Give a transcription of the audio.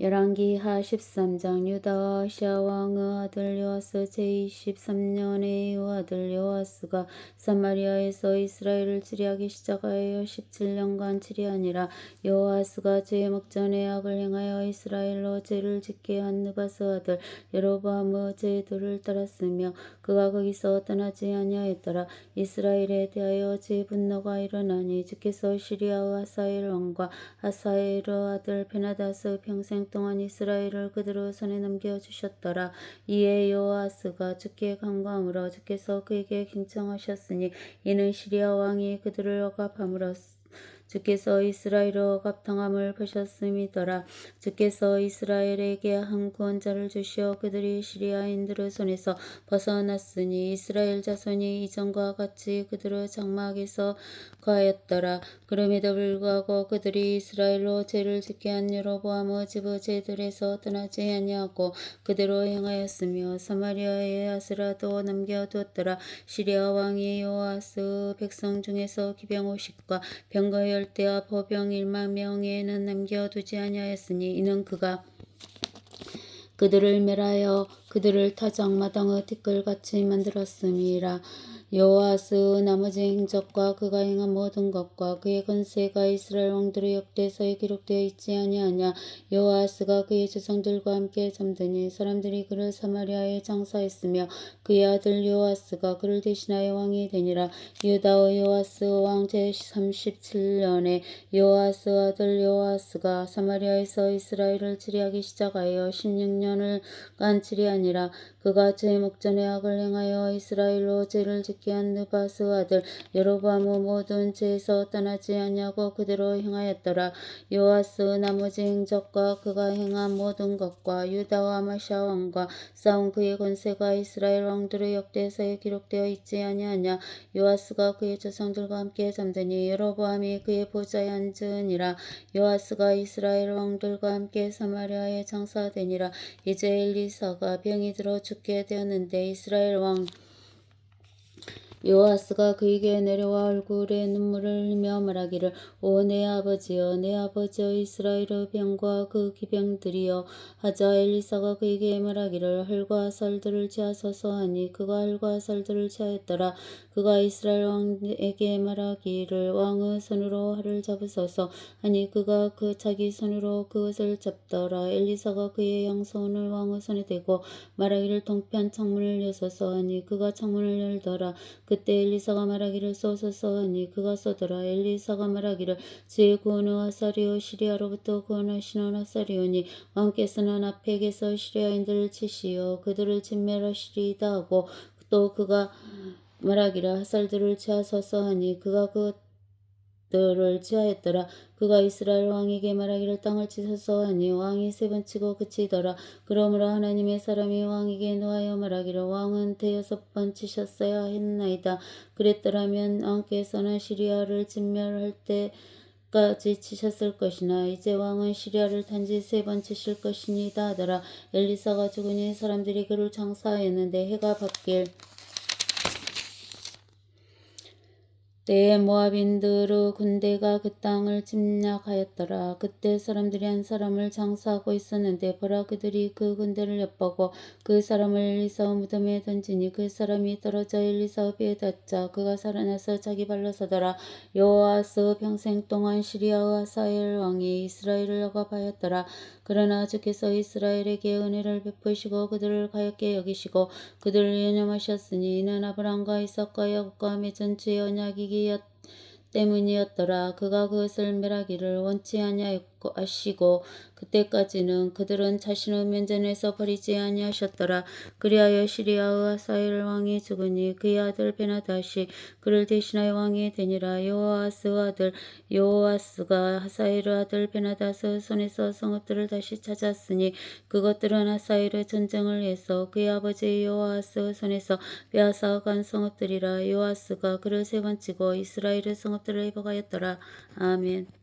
열왕기하 13장 유다와 아시아 왕의 아들 요아스 제23년에 요 아들 요아스가 사마리아에서 이스라엘을 치리하기 시작하여 17년간 치리하니라. 요아스가 죄의 목전에 악을 행하여 이스라엘로 죄를 짓게 한 느바스 아들 여로보암의 죄들을 따랐으며 그가 거기서 떠나지 아니하였더라. 이스라엘에 대하여 제 분노가 일어나니 주께서 시리아와 하사엘 왕과 하사엘의 아들 베나다스 평생 동안 이스라엘을 그들의 손에 넘겨 주셨더라. 이에 요아스가 주께 간구함으로 주께서 그에게 경청하셨으니 이는 시리아 왕이 그들을 억압함으로 주께서 이스라엘의 억압당함을 보셨음이더라. 주께서 이스라엘에게 한 구원자를 주시어 그들이 시리아인들의 손에서 벗어났으니 이스라엘 자손이 이전과 같이 그들의 장막에서 거하였더라. 그럼에도 불구하고 그들이 이스라엘로 죄를 짓게 한 여로보암의 집의 죄들에서 떠나지 아니하고 그대로 행하였으며 사마리아의 아스라도 남겨두었더라. 시리아 왕이 요아스 백성 중에서 기병 오십과 병거 열 대와 보병 일만 명에는 남겨두지 아니하였으니 이는 그가 그들을 멸하여 그들을 타작마당의 티끌같이 만들었음이라. 여호와스 나머지 행적과 그가 행한 모든 것과 그의 건세가 이스라엘 왕들의 역대서에 기록되어 있지 아니하냐? 여호와스가 그의 조상들과 함께 잠드니 사람들이 그를 사마리아에 장사했으며 그의 아들 여호와스가 그를 대신하여 왕이 되니라. 유다의 여호와스 왕 제37년에 여호와스 아들 여호와스가 사마리아에서 이스라엘을 치리하기 시작하여 16년을 간 치리하니라 그가 제 목전에 악을 행하여 이스라엘로 죄를 짓 게한 느바스 아들 여로보암의 모든 죄에서 떠나지 아니하고 그대로 행하였더라. 요아스 나머지 행적과 그가 행한 모든 것과 유다와 마샤 왕과 싸운 그의 권세가 이스라엘 왕들의 역대서에 기록되어 있지 아니하냐. 요아스가 그의 조상들과 함께 잠드니 여로보암이 그의 보좌에 앉으니라. 요아스가 이스라엘 왕들과 함께 사마리아에 장사되니라. 이제 엘리사가 병이 들어 죽게 되었는데 이스라엘 왕 요아스가 그에게 내려와 얼굴에 눈물을 흘리며 말하기를 오 내 아버지여 내 아버지여 이스라엘의 병과 그 기병들이여 하자 엘리사가 그에게 말하기를 활과 살들을 취하소서 하니 그가 활과 살들을 취하였더라. 그가 이스라엘 왕에게 말하기를 왕의 손으로 활을 잡으소서 하니 그가 그 자기 손으로 그것을 잡더라. 엘리사가 그의 양손을 왕의 손에 대고 말하기를 동편 창문을 여소서 하니 그가 창문을 열더라. 그때 엘리사가 말하기를 쏘소서 하니 그가 쏘더라. 엘리사가 말하기를 주의 구원의 하사리오 시리아로부터 구원하시는 하사리오니 왕께서는 앞에게서 시리아인들을 치시어 그들을 진멸하시리이다 하고 또 그가 말하기를 하살들을 취하소서 하니 그가 그 들을 취하였더라. 그가 이스라엘 왕에게 말하기를 땅을 치소서 하니 왕이 세 번 치고 그치더라. 그러므로 하나님의 사람이 왕에게 노하여 말하기를 왕은 대여섯 번 치셨어야 했나이다. 그랬더라면 왕께서는 시리아를 진멸할 때 까지 치셨을 것이나 이제 왕은 시리아를 단지 세 번 치실 것이니다 하더라. 엘리사가 죽으니 사람들이 그를 장사했는데 해가 바뀔 때에 모압인들의 군대가 그 땅을 침략하였더라. 그때 사람들이 한 사람을 장사하고 있었는데 보라 그들이 그 군대를 엿보고 그 사람을 엘리사 무덤에 던지니 그 사람이 떨어져 엘리사 배에 닿자 그가 살아나서 자기 발로 서더라. 여호와스 평생 동안 시리아와 사엘 왕이 이스라엘을 억압하였더라. 그러나 주께서 이스라엘에게 은혜를 베푸시고 그들을 가엽게 여기시고 그들을 연념하셨으니 이는 아브라함과 이삭과 야곱과 맺은 주의 언약이기 때문이었더라. 그가 그것을 멸하기를 원치 아니하 시고 그때까지는 그들은 자신의 면전에서 버리지 아니하셨더라. 그리하여 시리아의 하사엘 왕이 죽으니 그의 아들 베나다시 그를 대신하여 왕이 되니라. 요아스 아들 요아스가 하사엘의 아들 베나다스 손에서 성읍들을 다시 찾았으니 그것들은 하사엘의 전쟁을 해서 그의 아버지 요아스 손에서 빼앗아 간 성읍들이라. 요아스가 그를 세 번 치고 이스라엘의 성읍들을 회복하였더라. 아멘.